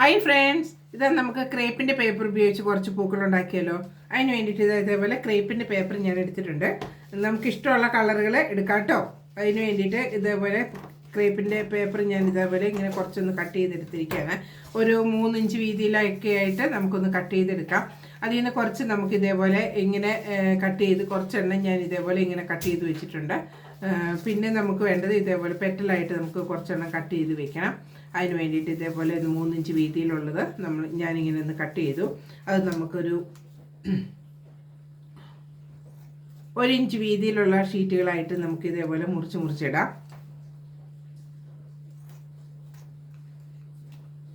Hi friends ഇത് നമുക്ക് ക്രേപ്പിന്റെ paper ഉപയോഗിച്ച് കുറച്ച് പൂക്കൾ ഉണ്ടാക്കിയല്ലോ അതിന് വേണ്ടിയിട്ട് ഇത് ഇതേപോലെ ക്രേപ്പിന്റെ പേപ്പർ ഞാൻ എടുത്തിട്ടുണ്ട്. നമുക്ക് ഇഷ്ടമുള്ള കളറുകൾ എടുക്കാം കേട്ടോ അതിന് വേണ്ടിയിട്ട് ഇതേപോലെ ക്രേപ്പിന്റെ പേപ്പർ ഞാൻ ഇതേപോലെ ഇങ്ങനെ കുറച്ചൊന്ന് കട്ട് ചെയ്തെടുത്തിരിക്കുകയാണ്. ഒരു മൂന്നിഞ്ച് വീതിയിലൊക്കെ ആയിട്ട് നമുക്കൊന്ന് കട്ട് ചെയ്തെടുക്കാം. അതിൽ നിന്ന് കുറച്ച് നമുക്ക് ഇതേപോലെ ഇങ്ങനെ കട്ട് ചെയ്ത് കുറച്ചെണ്ണം ഞാൻ ഇതേപോലെ ഇങ്ങനെ കട്ട് ചെയ്ത് വെച്ചിട്ടുണ്ട്. പിന്നെ നമുക്ക് വേണ്ടത് ഇതേപോലെ പെറ്റലായിട്ട് നമുക്ക് കുറച്ചെണ്ണം കട്ട് ചെയ്ത് വെക്കണം. അതിന് വേണ്ടിയിട്ട് ഇതേപോലെ മൂന്നിഞ്ച് വീതിയിലുള്ളത് നമ്മൾ ഞാനിങ്ങനെ ഒന്ന് കട്ട് ചെയ്തു. അത് നമുക്കൊരു ഒരു ഇഞ്ച് വീതിയിലുള്ള ഷീറ്റുകളായിട്ട് നമുക്ക് ഇതേപോലെ മുറിച്ച് മുറിച്ചിടാം.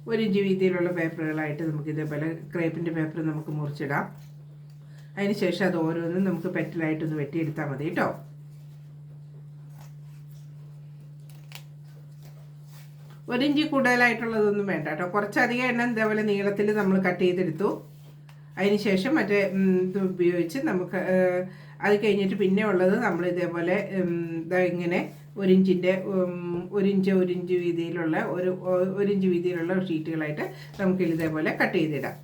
ഒരു ഇഞ്ച് വീതിയിലുള്ള പേപ്പറുകളായിട്ട് നമുക്ക് ഇതേപോലെ ക്രേപ്പിന്റെ പേപ്പർ നമുക്ക് മുറിച്ചിടാം. അതിന് ശേഷം അത് ഓരോന്നും നമുക്ക് പെറ്റലായിട്ടൊന്ന് വെട്ടിയെടുത്താൽ മതി കേട്ടോ. ഒരിഞ്ചി കൂടുതലായിട്ടുള്ളതൊന്നും വേണ്ട കേട്ടോ. കുറച്ചധികം എണ്ണം ഇതേപോലെ നീളത്തിൽ നമ്മൾ കട്ട് ചെയ്തെടുത്തു. അതിന് ശേഷം മറ്റേ ഇത് ഉപയോഗിച്ച് നമുക്ക് അത് കഴിഞ്ഞിട്ട് പിന്നെ ഉള്ളത് നമ്മൾ ഇതേപോലെ ഇങ്ങനെ ഒരു ഇഞ്ചിന്റെ ഒരിഞ്ച് ഒരു ഇഞ്ച് ഒരു ഇഞ്ച് വീതിയിലുള്ള ഒരു ഒരു ഇഞ്ച് വീതിയിലുള്ള ഷീറ്റുകളായിട്ട് നമുക്ക് ഇതേപോലെ കട്ട് ചെയ്തിടാം.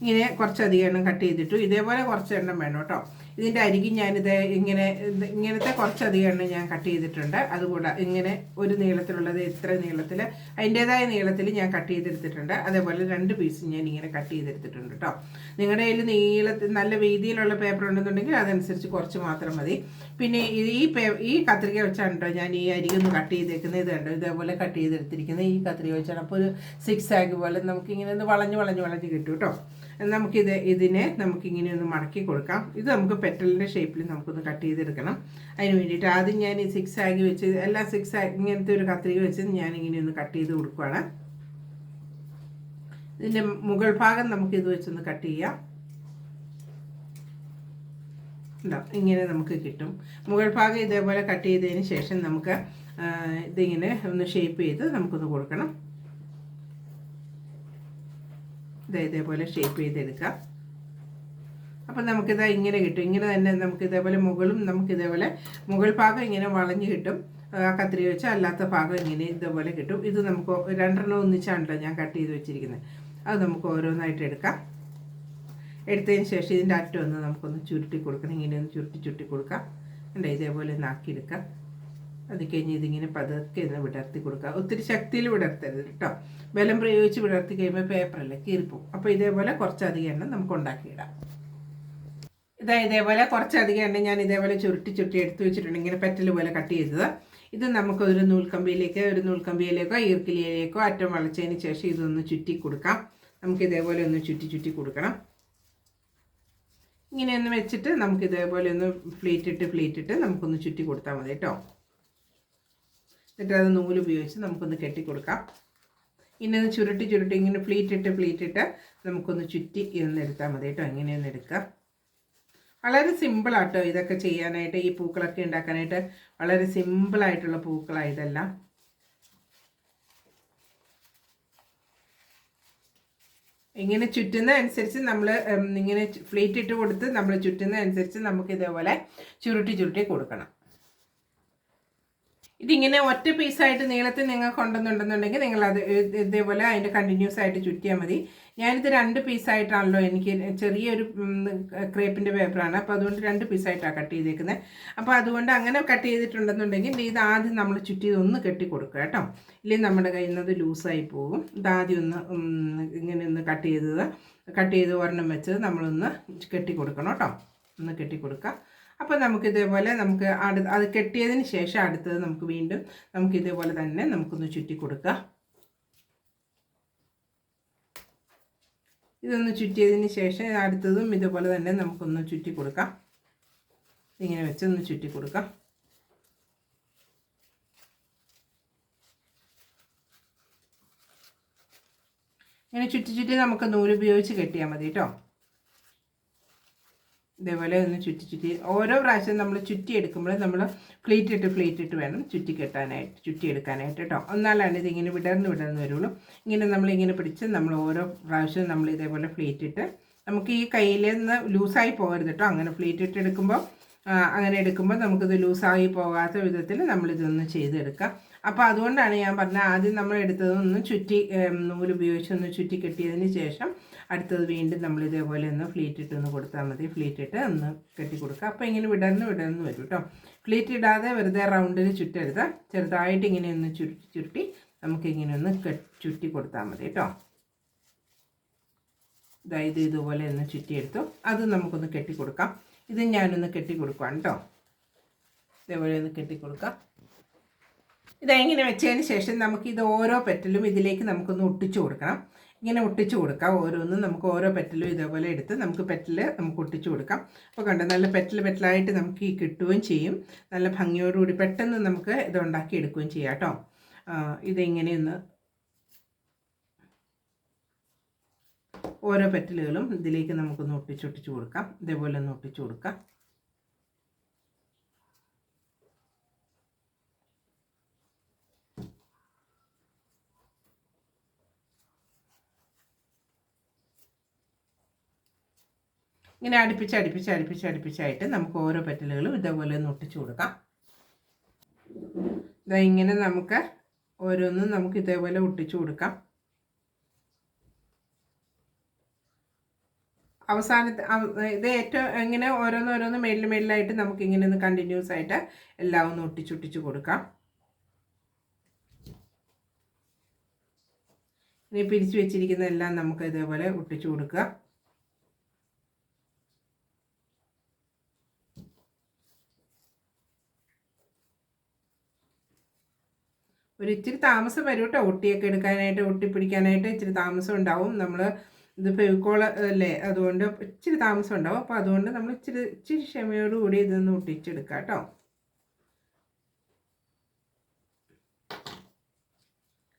ഇങ്ങനെ കുറച്ചധികം എണ്ണം കട്ട് ചെയ്തിട്ടു ഇതേപോലെ കുറച്ച് എണ്ണം വേണം കേട്ടോ. ഇതിന്റെ അരികി ഞാനിത് ഇങ്ങനെ ഇങ്ങനത്തെ കുറച്ചധികം എണ്ണം ഞാൻ കട്ട് ചെയ്തിട്ടുണ്ട്. അതുകൂടെ ഇങ്ങനെ ഒരു നീളത്തിലുള്ളത് ഇത്ര നീളത്തിൽ അതിന്റേതായ നീളത്തിൽ ഞാൻ കട്ട് ചെയ്തെടുത്തിട്ടുണ്ട്. അതേപോലെ രണ്ട് പീസ് ഞാൻ ഇങ്ങനെ കട്ട് ചെയ്തെടുത്തിട്ടുണ്ട് കേട്ടോ നിങ്ങളുടെ കയ്യിൽ നീളത്തിൽ നല്ല വീതിയിലുള്ള പേപ്പർ ഉണ്ടെന്നുണ്ടെങ്കിൽ അതനുസരിച്ച് കുറച്ച് മാത്രം മതി. പിന്നെ ഇത് ഈ പേ ഈ കത്രിക വെച്ചാണ് കേട്ടോ ഞാൻ ഈ അരികൊന്ന് കട്ട് ചെയ്തേക്കുന്നത്. ഇത് കണ്ടോ ഇതേപോലെ കട്ട് ചെയ്തെടുത്തിരിക്കുന്നത് ഈ കത്രിക വെച്ചാണ്. അപ്പോൾ ഒരു സിക്സ് ആഗ് പോലെ നമുക്കിങ്ങനെ ഒന്ന് വളഞ്ഞ് വളഞ്ഞ് വളഞ്ഞ് കിട്ടും കേട്ടോ നമുക്കിത് ഇതിനെ നമുക്കിങ്ങനെ ഒന്ന് മടക്കി കൊടുക്കാം. ഇത് നമുക്ക് പെറ്റലിന്റെ ഷേപ്പിൽ നമുക്കൊന്ന് കട്ട് ചെയ്തെടുക്കണം. അതിന് വേണ്ടിയിട്ട് ആദ്യം ഞാൻ ഈ സിക്സ് ആഗി വെച്ച് എല്ലാ സിക്സ് ആഗ് ഇങ്ങനത്തെ ഒരു കത്രിക വെച്ച് ഞാനിങ്ങനെ ഒന്ന് കട്ട് ചെയ്ത് കൊടുക്കുകയാണ് ഇതിന്റെ മുകൾ ഭാഗം നമുക്ക് ഇത് വെച്ചൊന്ന് കട്ട് ചെയ്യാം. ഉണ്ടോ ഇങ്ങനെ നമുക്ക് കിട്ടും. മുകൾ ഭാഗം ഇതേപോലെ കട്ട് ചെയ്തതിന് ശേഷം നമുക്ക് ഇതിങ്ങനെ ഒന്ന് ഷേപ്പ് ചെയ്ത് നമുക്കൊന്ന് കൊടുക്കണം. ഇതാ ഇതേപോലെ ഷേപ്പ് ചെയ്തെടുക്കാം. അപ്പം നമുക്കിതാ ഇങ്ങനെ കിട്ടും. ഇങ്ങനെ തന്നെ നമുക്ക് ഇതേപോലെ മുകളും നമുക്ക് ഇതേപോലെ മുകൾ ഭാഗം ഇങ്ങനെ വളഞ്ഞ് കിട്ടും. ആ വെച്ച അല്ലാത്ത ഭാഗം ഇങ്ങനെ ഇതേപോലെ കിട്ടും. ഇത് നമുക്ക് രണ്ടെണ്ണം ഒന്നിച്ചാണല്ലോ ഞാൻ കട്ട് ചെയ്ത് വെച്ചിരിക്കുന്നത്. അത് നമുക്ക് ഓരോന്നായിട്ട് എടുക്കാം. എടുത്തതിന് ശേഷം ഇതിന്റെ അറ്റം ഒന്ന് നമുക്കൊന്ന് ചുരുട്ടി കൊടുക്കണം. ഇങ്ങനെ ഒന്ന് ചുരുട്ടി ചുരുട്ടി കൊടുക്കാം. അല്ല ഇതേപോലെ ഒന്ന് ആക്കിയെടുക്കാം അത് കഴിഞ്ഞ് ഇതിങ്ങനെ പതുക്കെ ഒന്ന് വിടർത്തി കൊടുക്കുക. ഒത്തിരി ശക്തിയിൽ വിടർത്തരുത് കേട്ടോ. ബലം പ്രയോഗിച്ച് വിടർത്തി കഴിയുമ്പോൾ പേപ്പറല്ലേ കീറിപ്പോവും. അപ്പോൾ ഇതേപോലെ കുറച്ചധികം എണ്ണം നമുക്ക് ഉണ്ടാക്കിയിടാം. ഇതാ ഇതേപോലെ കുറച്ചധികം എണ്ണം ഞാൻ ഇതേപോലെ ചുരുട്ടി ചുരുട്ടി എടുത്തു വെച്ചിട്ടുണ്ട്. ഇങ്ങനെ പെറ്റൽ പോലെ കട്ട് ചെയ്തത്. ഇത് നമുക്ക് ഒരു നൂൽക്കമ്പിയിലേക്ക് ഒരു നൂൽക്കമ്പിയിലേക്കോ ഈർക്കിലിയിലേക്കോ അറ്റം വളച്ചതിന് ശേഷം ഇതൊന്ന് ചുറ്റി കൊടുക്കാം. നമുക്ക് ഇതേപോലെ ഒന്ന് ചുറ്റി ചുറ്റി കൊടുക്കണം. ഇങ്ങനെയൊന്ന് വെച്ചിട്ട് നമുക്ക് ഇതേപോലെ ഒന്ന് ഫ്ലീറ്റിട്ട് ഇട്ട് ഫ്ലീറ്റ് ഇട്ട് നമുക്കൊന്ന് ചുറ്റി കൊടുത്താൽ മതി കേട്ടോ. എന്നിട്ട് അത് നൂൽ ഉപയോഗിച്ച് നമുക്കൊന്ന് കെട്ടിക്കൊടുക്കാം. ഇനി ഒന്ന് ചുരുട്ടി ചുരുട്ടി ഇങ്ങനെ ഫ്ലീറ്റ് ഇട്ട് നമുക്കൊന്ന് ചുറ്റി ഇന്ന് എടുത്താൽ മതി കേട്ടോ. ഇങ്ങനെയൊന്ന് എടുക്കാം. വളരെ സിമ്പിളാട്ടോ ഇതൊക്കെ ചെയ്യാനായിട്ട് ഈ പൂക്കളൊക്കെ ഉണ്ടാക്കാനായിട്ട്. വളരെ സിമ്പിളായിട്ടുള്ള പൂക്കളാണ് ഇങ്ങനെ ചുറ്റുന്ന അനുസരിച്ച് നമ്മൾ ഇങ്ങനെ ഫ്ലീറ്റ് ഇട്ട് കൊടുത്ത് നമ്മൾ ചുറ്റുന്ന അനുസരിച്ച് നമുക്ക് ഇതേപോലെ ചുരുട്ടി ചുരുട്ടി കൊടുക്കണം. ഇതിങ്ങനെ ഒറ്റ പീസായിട്ട് നീളത്തിൽ നിങ്ങൾ കൊണ്ടുവന്നുണ്ടെന്നുണ്ടെങ്കിൽ നിങ്ങൾ അത് ഇത് ഇതേപോലെ അതിന്റെ കണ്ടിന്യൂസ് ആയിട്ട് ചുറ്റിയാൽ മതി. ഞാനിത് രണ്ട് പീസായിട്ടാണല്ലോ എനിക്ക് ചെറിയൊരു ക്രേപ്പിന്റെ പേപ്പറാണ്. അപ്പോൾ അതുകൊണ്ട് രണ്ട് പീസായിട്ടാണ് കട്ട് ചെയ്തേക്കുന്നത് അപ്പോൾ അതുകൊണ്ട് അങ്ങനെ കട്ട് ചെയ്തിട്ടുണ്ടെന്നുണ്ടെങ്കിൽ ഇത് ആദ്യം നമ്മൾ ചുറ്റി ഒന്ന് കെട്ടി കൊടുക്കുക കേട്ടോ. ഇല്ലെങ്കിൽ നമ്മുടെ കയ്യിൽ നിന്ന് അത് ലൂസായി പോകും. ഇതാദ്യം ഒന്ന് ഇങ്ങനെ ഒന്ന് കട്ട് ചെയ്തത് കട്ട് ചെയ്ത് ഒരെണ്ണം വെച്ചത് നമ്മളൊന്ന് കെട്ടി കൊടുക്കണം കേട്ടോ. ഒന്ന് കെട്ടി കൊടുക്കുക അപ്പോൾ നമുക്ക് ഇതേപോലെ നമുക്ക് അടു അത് കെട്ടിയതിന് ശേഷം അടുത്തത് നമുക്ക് വീണ്ടും നമുക്ക് ഇതേപോലെ തന്നെ നമുക്കൊന്ന് ചുറ്റി കൊടുക്കാം. ഇതൊന്ന് ചുറ്റിയതിന് ശേഷം അടുത്തതും ഇതുപോലെ തന്നെ നമുക്കൊന്ന് ചുറ്റി കൊടുക്കാം. ഇങ്ങനെ വെച്ച് ഒന്ന് ചുറ്റി കൊടുക്കാം. ഇങ്ങനെ ചുറ്റി ചുറ്റി നമുക്ക് നൂലുപയോഗിച്ച് കെട്ടിയാൽ മതി കേട്ടോ. ഇതേപോലെ ഒന്ന് ചുറ്റി ചുറ്റി ഓരോ പ്രാവശ്യം നമ്മൾ ചുറ്റി എടുക്കുമ്പോൾ നമ്മൾ പ്ലേറ്റ് ഇട്ട് പ്ലേറ്റ് ഇട്ട് വേണം ചുറ്റി കെട്ടാനായിട്ട് ചുറ്റി എടുക്കാനായിട്ട് കേട്ടോ ഒന്നാലാണ് ഇത് ഇങ്ങനെ വിടർന്ന് വിടർന്ന് വരുള്ളൂ. ഇങ്ങനെ നമ്മളിങ്ങനെ പിടിച്ച് നമ്മൾ ഓരോ പ്രാവശ്യവും നമ്മൾ ഇതേപോലെ പ്ലേറ്റ് ഇട്ട് നമുക്ക് ഈ കയ്യിൽ നിന്ന് ലൂസായി പോകരുത് കേട്ടോ അങ്ങനെ പ്ലേറ്റ് ഇട്ട് എടുക്കുമ്പോൾ അങ്ങനെ എടുക്കുമ്പോൾ നമുക്കിത് ലൂസായി പോകാത്ത വിധത്തിൽ നമ്മളിതൊന്ന് ചെയ്തെടുക്കാം. അപ്പോൾ അതുകൊണ്ടാണ് ഞാൻ പറഞ്ഞത് ആദ്യം നമ്മൾ എടുത്തത് ഒന്ന് ചുറ്റി നൂൽ ഉപയോഗിച്ച് ഒന്ന് ചുറ്റി കെട്ടിയതിന് ശേഷം അടുത്തത് വീണ്ടും നമ്മൾ ഇതേപോലെ ഒന്ന് ഫ്ലീറ്റ് ഇട്ട് ഒന്ന് കൊടുത്താൽ മതി. ഫ്ലീറ്റ് ഇട്ട് ഒന്ന് കെട്ടി കൊടുക്കുക അപ്പോൾ ഇങ്ങനെ വിടർന്ന് വിടർന്ന് വരും കേട്ടോ ഫ്ലീറ്റ് ഇടാതെ വെറുതെ റൗണ്ടിൽ ചുറ്റരുത്. ചെറുതായിട്ട് ഇങ്ങനെ ഒന്ന് ചുരുട്ടി ചുരുട്ടി നമുക്കിങ്ങനെ ഒന്ന് ചുറ്റി കൊടുത്താൽ മതി കേട്ടോ ഇതായത് ഇതുപോലെ ഒന്ന് ചുറ്റിയെടുത്തു. അത് നമുക്കൊന്ന് കെട്ടിക്കൊടുക്കാം ഇത് ഞാനൊന്ന് കെട്ടി കൊടുക്കാം കേട്ടോ ഇതേപോലെ ഒന്ന് കെട്ടി കൊടുക്കാം ഇതെങ്ങനെ വെച്ചതിന് ശേഷം നമുക്ക് ഇത് ഓരോ പെറ്റലും ഇതിലേക്ക് നമുക്കൊന്ന് ഒട്ടിച്ചു കൊടുക്കണം. ഇങ്ങനെ ഒട്ടിച്ചു കൊടുക്കാം. ഓരോന്നും നമുക്ക് ഓരോ പെറ്റലും ഇതേപോലെ എടുത്ത് നമുക്ക് പെറ്റൽ നമുക്ക് ഒട്ടിച്ചു കൊടുക്കാം. അപ്പോൾ കണ്ടോ നല്ല പെറ്റൽ പെറ്റലായിട്ട് നമുക്ക് ഈ കിട്ടുകയും ചെയ്യും. നല്ല ഭംഗിയോടുകൂടി പെട്ടെന്ന് നമുക്ക് ഇത് ഉണ്ടാക്കി എടുക്കുകയും ചെയ്യാം കേട്ടോ ഇതെങ്ങനെയൊന്ന് ഇതിങ്ങനെയൊന്ന് ഓരോ പെറ്റലുകളും ഇതിലേക്ക് നമുക്കൊന്ന് ഒട്ടിച്ചൊട്ടിച്ച് കൊടുക്കാം. ഇതേപോലെ ഒന്ന് ഒട്ടിച്ചു കൊടുക്കാം. ഇങ്ങനെ അടുപ്പിച്ച് അടുപ്പിച്ച് അടുപ്പിച്ച് അടുപ്പിച്ചായിട്ട് നമുക്ക് ഓരോ പെറ്റലുകളും ഇതേപോലെ ഒന്ന് ഒട്ടിച്ചു കൊടുക്കാം. ഇതാ ഇങ്ങനെ നമുക്ക് ഓരോന്നും നമുക്ക് ഇതേപോലെ ഒട്ടിച്ചു കൊടുക്കാം. അവസാനത്തെ അവ- ഇത് ഏറ്റവും ഇങ്ങനെ ഓരോന്നോരോന്ന് ഓരോന്ന് മേളിൽ മേളിലായിട്ട് നമുക്ക് ഇങ്ങനെ ഒന്ന് കണ്ടിന്യൂസ് ആയിട്ട് എല്ലാം ഒന്ന് ഒട്ടിച്ചൊട്ടിച്ച് കൊടുക്കാം. ഇനി പിരിച്ചു വെച്ചിരിക്കുന്ന എല്ലാം നമുക്ക് ഇതേപോലെ ഒട്ടിച്ചു കൊടുക്കുക. ഒരു ഇച്ചിരി താമസം വരും കേട്ടോ ഒട്ടിയൊക്കെ എടുക്കാനായിട്ട് ഒട്ടിപ്പിടിക്കാനായിട്ട് ഇച്ചിരി താമസം ഉണ്ടാവും. നമ്മൾ ഇത് ഫെവിക്കോൾ അല്ലേ? അതുകൊണ്ട് ഇച്ചിരി താമസം ഉണ്ടാവും. അപ്പോൾ അതുകൊണ്ട് നമ്മൾ ഇച്ചിരി ഇച്ചിരി ക്ഷമയോടുകൂടി ഇതൊന്ന് ഒട്ടിച്ചെടുക്കാം കേട്ടോ.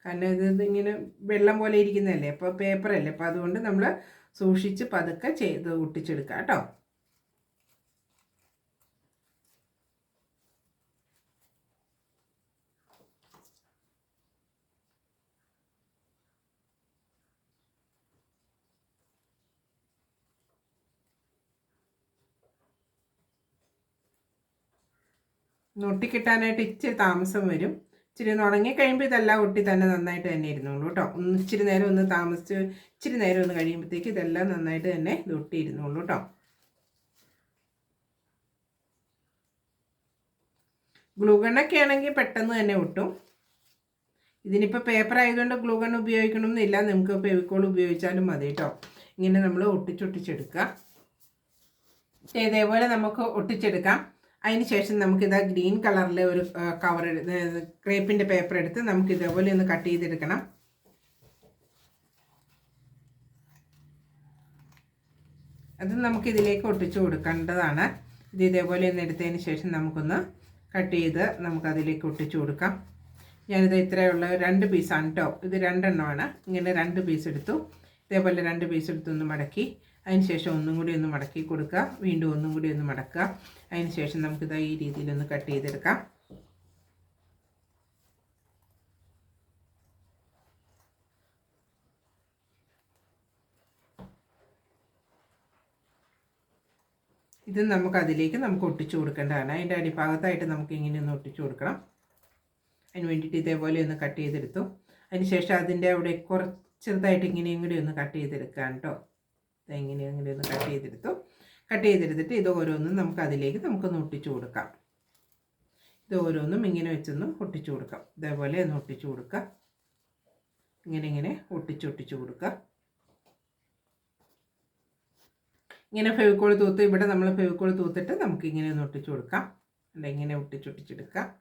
കാരണം ഇത് ഇങ്ങനെ വെള്ളം പോലെ ഇരിക്കുന്നതല്ലേ? അപ്പോൾ പേപ്പറല്ലേ? അപ്പോൾ അതുകൊണ്ട് നമ്മൾ സൂക്ഷിച്ച് പതുക്കെ ചെയ്ത് ഒട്ടിച്ചെടുക്കാം കേട്ടോ. ഒട്ടിക്കിട്ടാനായിട്ട് ഇച്ചിരി താമസം വരും. ഇച്ചിരി ഒന്ന് ഉണങ്ങി കഴിയുമ്പോൾ ഇതെല്ലാം ഒട്ടി തന്നെ നന്നായിട്ട് തന്നെ ഇരുന്നോളൂ കേട്ടോ. ഒന്ന് ഇച്ചിരി നേരം ഒന്ന് താമസിച്ച് ഇച്ചിരി നേരം ഒന്ന് കഴിയുമ്പോഴത്തേക്ക് ഇതെല്ലാം നന്നായിട്ട് തന്നെ ഇത് ഒട്ടി ഇരുന്നോളൂ കേട്ടോ. ഗ്ലൂഗണ്ണൊക്കെ ആണെങ്കിൽ പെട്ടെന്ന് തന്നെ ഒട്ടും. ഇതിനിപ്പോൾ പേപ്പർ ആയതുകൊണ്ട് ഗ്ലൂഗൺ ഉപയോഗിക്കണമെന്നില്ല നിങ്ങൾക്ക് ഫെവിക്കോൾ ഉപയോഗിച്ചാലും മതി കേട്ടോ. ഇങ്ങനെ നമ്മൾ ഒട്ടിച്ചൊട്ടിച്ചെടുക്കുക. ഇതേപോലെ നമുക്ക് ഒട്ടിച്ചെടുക്കാം. അതിന് ശേഷം നമുക്കിത് ഗ്രീൻ കളറിലെ ഒരു കവർ ക്രേപ്പിന്റെ പേപ്പർ എടുത്ത് നമുക്ക് ഇതേപോലെ ഒന്ന് കട്ട് ചെയ്തെടുക്കണം. അത് നമുക്ക് ഇതിലേക്ക് ഒട്ടിച്ചു കൊടുക്കേണ്ടതാണ്. ഇത് ഇതേപോലെ ഒന്ന് എടുത്തതിന് ശേഷം നമുക്കൊന്ന് കട്ട് ചെയ്ത് നമുക്ക് അതിലേക്ക് ഒട്ടിച്ചു കൊടുക്കാം. ഞാനിത് ഇത്രയുള്ള രണ്ട് പീസാണ് കേട്ടോ ഇത് രണ്ടെണ്ണമാണ്. ഇങ്ങനെ രണ്ട് പീസ് എടുത്തു. ഇതേപോലെ രണ്ട് പീസ് എടുത്തൊന്ന് മടക്കി. അതിന് ശേഷം ഒന്നും കൂടി ഒന്ന് മടക്കി കൊടുക്കുക. വീണ്ടും ഒന്നും കൂടി ഒന്ന് മടക്കുക. അതിന് ശേഷം നമുക്കിത് ഈ രീതിയിലൊന്ന് കട്ട് ചെയ്തെടുക്കാം. ഇത് നമുക്ക് അതിലേക്ക് നമുക്ക് ഒട്ടിച്ചു കൊടുക്കേണ്ടതാണ്. അതിന്റെ അടിഭാഗത്തായിട്ട് നമുക്ക് ഇങ്ങനെ ഒന്ന് ഒട്ടിച്ചു കൊടുക്കണം. അതിന് വേണ്ടിയിട്ട് ഇതേപോലെ ഒന്ന് കട്ട് ചെയ്തെടുത്തു. അതിന് ശേഷം അതിന്റെ അവിടെ കുറച്ച് ചെറുതായിട്ട് ഇങ്ങനെയും കൂടി ഒന്ന് കട്ട് ചെയ്തെടുക്കാം കേട്ടോ. ഇങ്ങനെ ഇങ്ങനെ ഒന്ന് കട്ട് ചെയ്തെടുത്തു. കട്ട് ചെയ്തെടുത്തിട്ട് ഇത് ഓരോന്നും നമുക്ക് അതിലേക്ക് നമുക്ക് ഒട്ടിച്ചു കൊടുക്കാം. ഇത് ഓരോന്നും ഇങ്ങനെ വെച്ചൊന്ന് ഒട്ടിച്ചു കൊടുക്കാം. ഇതേപോലെ ഒന്ന് ഒട്ടിച്ചു കൊടുക്കുക. ഇങ്ങനെ ഇങ്ങനെ ഒട്ടിച്ച് ഒട്ടിച്ചു കൊടുക്കുക. ഇങ്ങനെ ഫെവിക്കോൾ തൂത്ത് ഇവിടെ നമ്മൾ ഫെവിക്കോൾ തൂത്തിട്ട് നമുക്ക് ഇങ്ങനെ ഒന്ന് ഒട്ടിച്ചു കൊടുക്കാം. അല്ല ഇങ്ങനെ ഒട്ടിച്ചൊട്ടിച്ചെടുക്കാം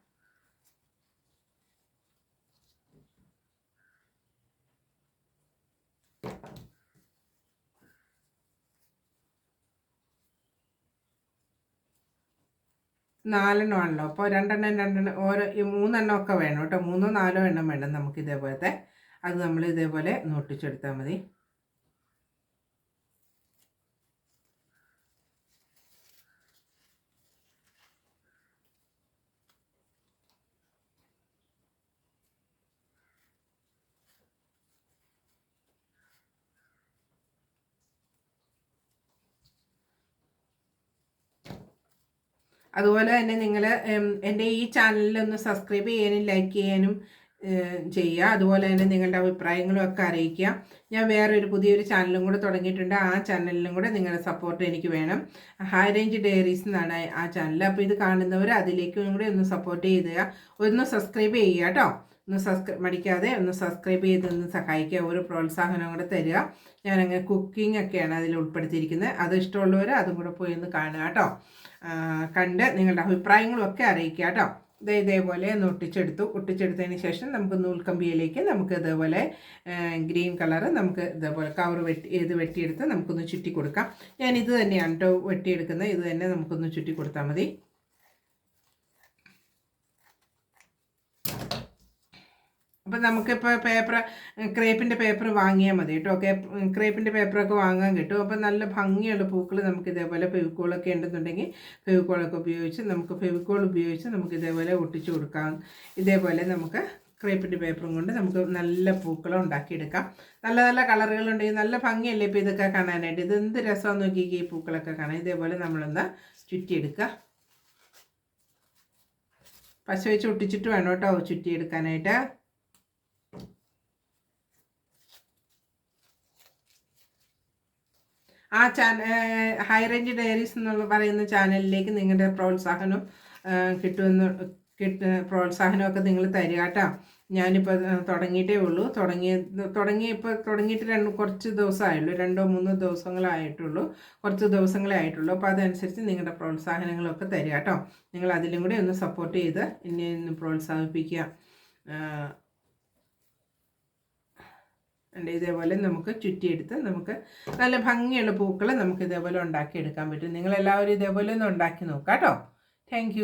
നാലെണ്ണം ആണല്ലോ. അപ്പോൾ രണ്ടെണ്ണം രണ്ടെണ്ണം ഓരോ ഈ മൂന്നെണ്ണം ഒക്കെ വേണം കേട്ടോ. മൂന്നോ നാലോ എണ്ണം വേണം നമുക്ക് ഇതേപോലത്തെ. അത് നമ്മൾ ഇതേപോലെ ഒന്ന് ഒട്ടിച്ചെടുത്താൽ മതി. അതുപോലെ തന്നെ നിങ്ങൾ എന്റെ ഈ ചാനലിൽ ഒന്ന് സബ്സ്ക്രൈബ് ചെയ്യാനും ലൈക്ക് ചെയ്യാനും ചെയ്യുക. അതുപോലെ തന്നെ നിങ്ങളുടെ അഭിപ്രായങ്ങളും ഒക്കെ അറിയിക്കുക. ഞാൻ വേറൊരു പുതിയൊരു ചാനലും കൂടെ തുടങ്ങിയിട്ടുണ്ട്. ആ ചാനലിലും കൂടെ നിങ്ങളുടെ സപ്പോർട്ട് എനിക്ക് വേണം. ഹൈ റേഞ്ച് ഡയറീസ് എന്നാണ് ആ ചാനൽ. അപ്പോൾ ഇത് കാണുന്നവർ അതിലേക്കും കൂടെ ഒന്ന് സപ്പോർട്ട് ചെയ്തുക. ഒന്ന് സബ്സ്ക്രൈബ് ചെയ്യുക കേട്ടോ. ഒന്ന് സബ്സ്ക്രൈ മടിക്കാതെ ഒന്ന് സബ്സ്ക്രൈബ് ചെയ്ത് ഒന്ന് സഹായിക്കുക. ഒരു പ്രോത്സാഹനം കൂടെ തരിക. ഞാനങ്ങനെ കുക്കിംഗ് ഒക്കെയാണ് അതിൽ ഉൾപ്പെടുത്തിയിരിക്കുന്നത്. അത് ഇഷ്ടമുള്ളവർ അതും കൂടെ പോയി ഒന്ന് കാണുക കേട്ടോ. കണ്ട് നിങ്ങളുടെ അഭിപ്രായങ്ങളും ഒക്കെ അറിയിക്കുക കേട്ടോ. ഇത് ഇതേപോലെ ഒന്ന് ഒട്ടിച്ചെടുത്തു. ഒട്ടിച്ചെടുത്തതിന് ശേഷം നമുക്ക് നൂൽക്കമ്പിയിലേക്ക് നമുക്ക് ഇതേപോലെ ഗ്രീൻ കളറ് നമുക്ക് ഇതേപോലെ കവർ വെട്ടി ഇത് വെട്ടിയെടുത്ത് നമുക്കൊന്ന് ചുറ്റി കൊടുക്കാം ഞാൻ ഇത് തന്നെയാണ് കേട്ടോ വെട്ടിയെടുക്കുന്നത്. ഇത് തന്നെ നമുക്കൊന്ന് ചുറ്റി കൊടുത്താൽ മതി. അപ്പം നമുക്കിപ്പോൾ പേപ്പർ ക്രേപ്പിന്റെ പേപ്പർ വാങ്ങിയാൽ മതി കേട്ടോ. ക്രേപ്പിന്റെ പേപ്പറൊക്കെ വാങ്ങാൻ കിട്ടും. അപ്പം നല്ല ഭംഗിയുള്ള പൂക്കൾ നമുക്ക് ഇതേപോലെ ഫെവിക്കോളൊക്കെ ഉണ്ടെന്നുണ്ടെങ്കിൽ ഫെവിക്കോളൊക്കെ ഉപയോഗിച്ച് നമുക്ക് ഫെവിക്കോൾ ഉപയോഗിച്ച് നമുക്ക് ഇതേപോലെ ഒട്ടിച്ചു കൊടുക്കാം. ഇതേപോലെ നമുക്ക് ക്രേപ്പിന്റെ പേപ്പറും കൊണ്ട് നമുക്ക് നല്ല പൂക്കൾ ഉണ്ടാക്കിയെടുക്കാം. നല്ല നല്ല കളറുകളുണ്ടെങ്കിൽ നല്ല ഭംഗിയല്ലേ ഇപ്പോൾ ഇതൊക്കെ കാണാനായിട്ട്? ഇത് എന്ത് രസമാണെന്ന് നോക്കി ഈ പൂക്കളൊക്കെ കാണാം ഇതേപോലെ നമ്മളൊന്ന് ചുറ്റിയെടുക്കുക പശ വെച്ച് ഒട്ടിച്ചിട്ട് വേണം കേട്ടോ ചുറ്റിയെടുക്കാനായിട്ട്. ആ ചാനൽ ഹൈ റേഞ്ച് ഡയറീസ് എന്നുള്ള പറയുന്ന ചാനലിലേക്ക് നിങ്ങളുടെ പ്രോത്സാഹനം കിട്ടുമെന്ന് കിട്ട പ്രോത്സാഹനമൊക്കെ നിങ്ങൾ തരിക കേട്ടോ. ഞാനിപ്പോൾ തുടങ്ങിയിട്ടേ ഉള്ളൂ. തുടങ്ങിയ തുടങ്ങി ഇപ്പോൾ തുടങ്ങിയിട്ട് രണ്ട് കുറച്ച് ദിവസമായുള്ളൂ. രണ്ടോ മൂന്നോ ദിവസങ്ങളായിട്ടുള്ളൂ. കുറച്ച് ദിവസങ്ങളേ ആയിട്ടുള്ളൂ. അപ്പോൾ അതനുസരിച്ച് നിങ്ങളുടെ പ്രോത്സാഹനങ്ങളൊക്കെ തരിക കേട്ടോ. നിങ്ങൾ അതിലും കൂടി ഒന്ന് സപ്പോർട്ട് ചെയ്ത് എന്നെ ഒന്ന് പ്രോത്സാഹിപ്പിക്കുക. ഉണ്ട് ഇതേപോലെ നമുക്ക് ചുറ്റിയെടുത്ത് നമുക്ക് നല്ല ഭംഗിയുള്ള പൂക്കൾ നമുക്ക് ഇതേപോലെ ഉണ്ടാക്കിയെടുക്കാൻ പറ്റും. നിങ്ങളെല്ലാവരും ഇതേപോലെ ഒന്ന് ഉണ്ടാക്കി നോക്കാം കേട്ടോ താങ്ക്